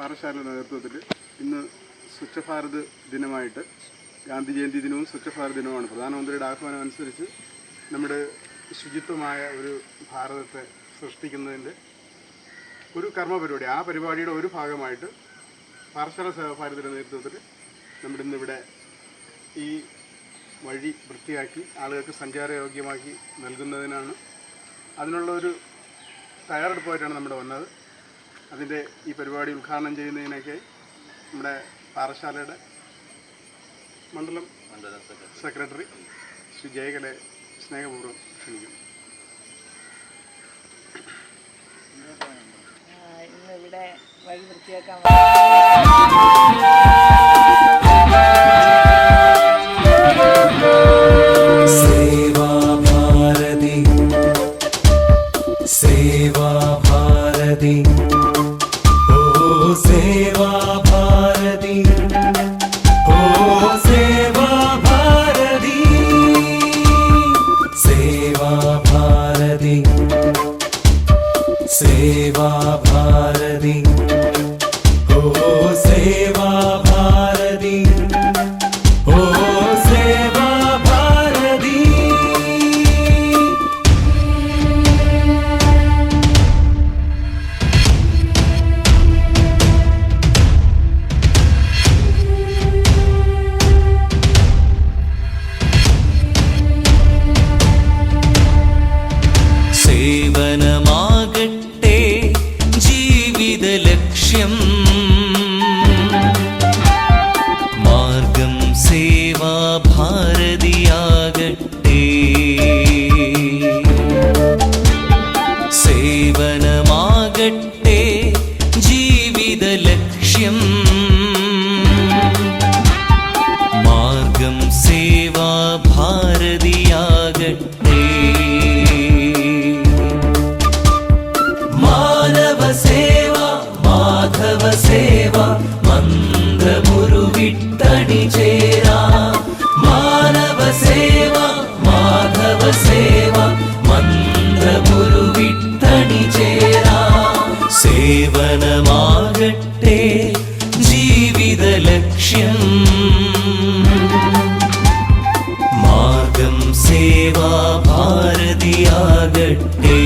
നേതൃത്വത്തിൽ ഇന്ന് സ്വച്ഛ ഭാരത് ദിനമായിട്ട് ഗാന്ധി ജയന്തി ദിനവും സ്വച്ഛ ഭാരത് ദിനവുമാണ്. പ്രധാനമന്ത്രിയുടെ ആഹ്വാനം അനുസരിച്ച് നമ്മുടെ ശുചിത്വമായ ഒരു ഭാരതത്തെ സൃഷ്ടിക്കുന്നതിന്റെ ഒരു കർമ്മ പരിപാടി ആ പരിപാടിയുടെ ഒരു ഭാഗമായിട്ട് പാറശാല സേവാഭാരതിയുടെ നേതൃത്വത്തിൽ നമ്മുടെ ഇന്നിവിടെ ഈ വഴി വൃത്തിയാക്കി ആളുകൾക്ക് സഞ്ചാരയോഗ്യമാക്കി നൽകുന്നതിനാണ് അതിനുള്ള ഒരു തയ്യാറെടുപ്പായിട്ടാണ് നമ്മുടെ വന്നത്. അതിന്റെ ഈ പരിപാടി ഉദ്ഘാടനം ചെയ്യുന്നതിനൊക്കെ നമ്മുടെ പാറശാലയുടെ മണ്ഡലം സെക്രട്ടറി ശ്രീ ജയകലെ സ്നേഹപൂർവം ക്ഷണിക്കുന്നു. ഇന്നിവിടെ ഇന്ന് ഇവിടെ വഴി വൃത്തിയാക്കാൻ सेवा भारती ओ सेवा भारती सेवा भारती सेवा भारती സേവനമാകട്ടെ ജീവിത ലക്ഷ്യം. മാർഗം സേവാ ഭാരതിയാകട്ടെ. സേവനമാകട്ടെ సేవా మందమురువిట్టణి చేరా మానవ సేవా మాధవ సేవా మందమురువిట్టణి చేరా సేవనమాగట్టే జీవిత లక్ష్యం మార్గం సేవా భారతియాగట్టే